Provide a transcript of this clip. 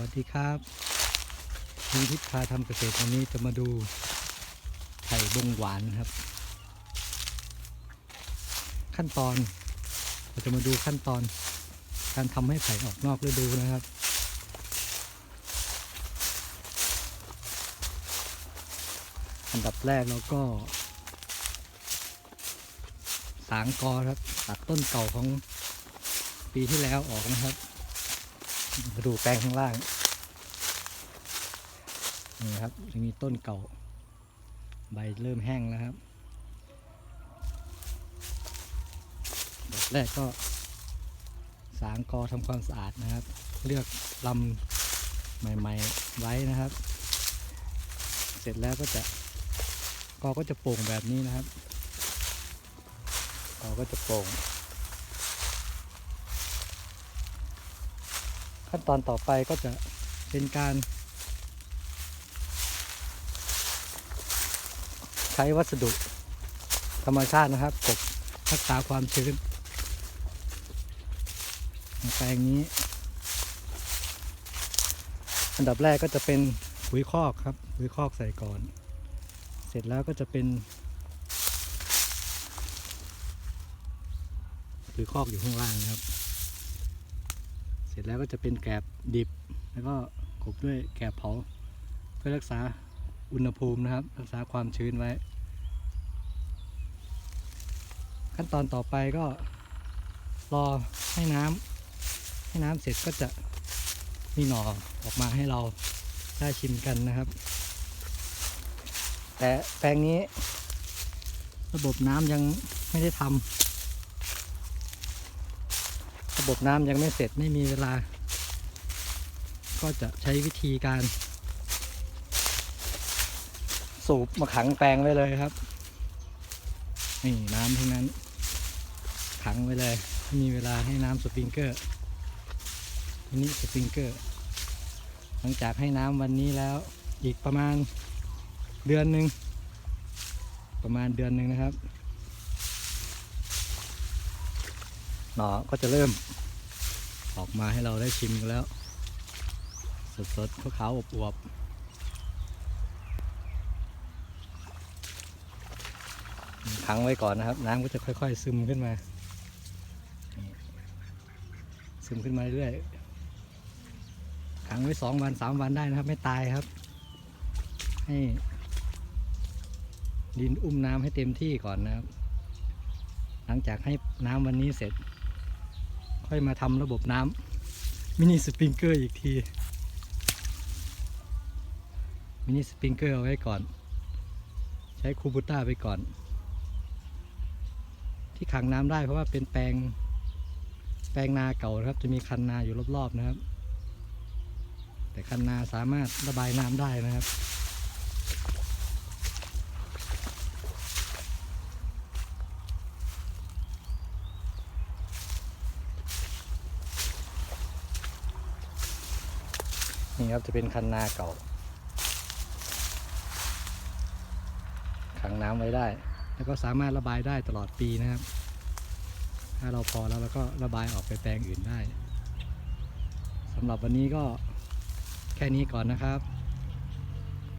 วัสดีครับลุงทิพย์พาทำเกษตรวันนี้จะมาดูไผ่บงหวานครับ ขั้นตอน เราจะมาดูขั้นตอน การทำให้ไผ่ออกนอกฤดูนะครับ อันดับแรกเราก็ สางกอครับตัดต้นเก่าของปีที่แล้วออกนะครับ มาดูแปลงข้างล่าง นี่ครับจะมีต้นเก่า ใบเริ่มแห้งแล้วครับแบบแรกก็สางกอทำความสะอาดนะครับ เลือกลำใหม่ ๆ ไว้นะครับ เสร็จแล้วก็จะกอก็จะโป่งแบบนี้นะครับกอก็จะโป่ง ขั้นตอนต่อไปก็จะเป็นการ ใช้วัสดุธรรมชาตินะครับกบรักษาความชื้นแปลงนี้ อันดับแรกก็จะเป็นปุ๋ยคอกครับปุ๋ยคอกใส่ก่อน เสร็จแล้วก็จะเป็นปุ๋ยคอกอยู่ข้างล่างนะครับ ร็จแล้วก็จะเป็นแกบดิบ แล้วก็กบด้วยแกบเผา เพื่อรักษาอุณหภูมินะครับ รักษาความชื้นไว้ ขั้นตอนต่อไปก็รอให้น้ำให้น้ำเสร็จก็จะมีหน่อออกมาให้เราได้ชิมกันนะครับ แต่แปลงนี้ระบบน้ำยังไม่ได้ทำ บบน้ำยังไม่เสร็จไม่มีเวลา ก็จะใช้วิธีการ สูบมาขังแปลงไว้เลยครับ นี่น้ำทั้งนั้น ขังไว้เลยไม่มีเวลาให้น้ำสปริงเกอร์ทีนี้สปริงเกอร์ หลังจากให้น้ำวันนี้แล้วอีกประมาณเดือนหนึ่งประมาณเดือนหนึ่งนะครับ หน่อก็จะเริ่ม ออกมาให้เราได้ชิมกันแล้ว สดๆขาวๆอบๆขังไว้ก่อนนะครับ น้ำก็จะค่อย ๆ ซึมขึ้นมา ซึมขึ้นมาเรื่อยๆขังไว้สองวันสามวันได้นะครับ ไม่ตายครับ ให้ ดินอุ้มน้ำให้เต็มที่ก่อนนะครับ หลังจากให้น้ำวันนี้เสร็จ ค่อยมาทำระบบน้ำมินิสปริงเกอร์อีกทีมินิสปริงเกอร์เอาไว้ก่อน ใช้คูบูต้าไปก่อน ที่ขังน้ำได้เพราะว่าเป็นแปลง แปลงนาเก่านะครับ จะมีคันนาอยู่รอบๆนะครับ แต่คันนาสามารถระบายน้ำได้นะครับ นี่ครับจะเป็นคันนาเก่า ขังน้ำไว้ได้ แล้วก็สามารถระบายได้ตลอดปีนะครับ ถ้าเราพอแล้วเราก็ระบายออกไปแปลงอื่นได้สำหรับวันนี้ก็แค่นี้ก่อนนะครับ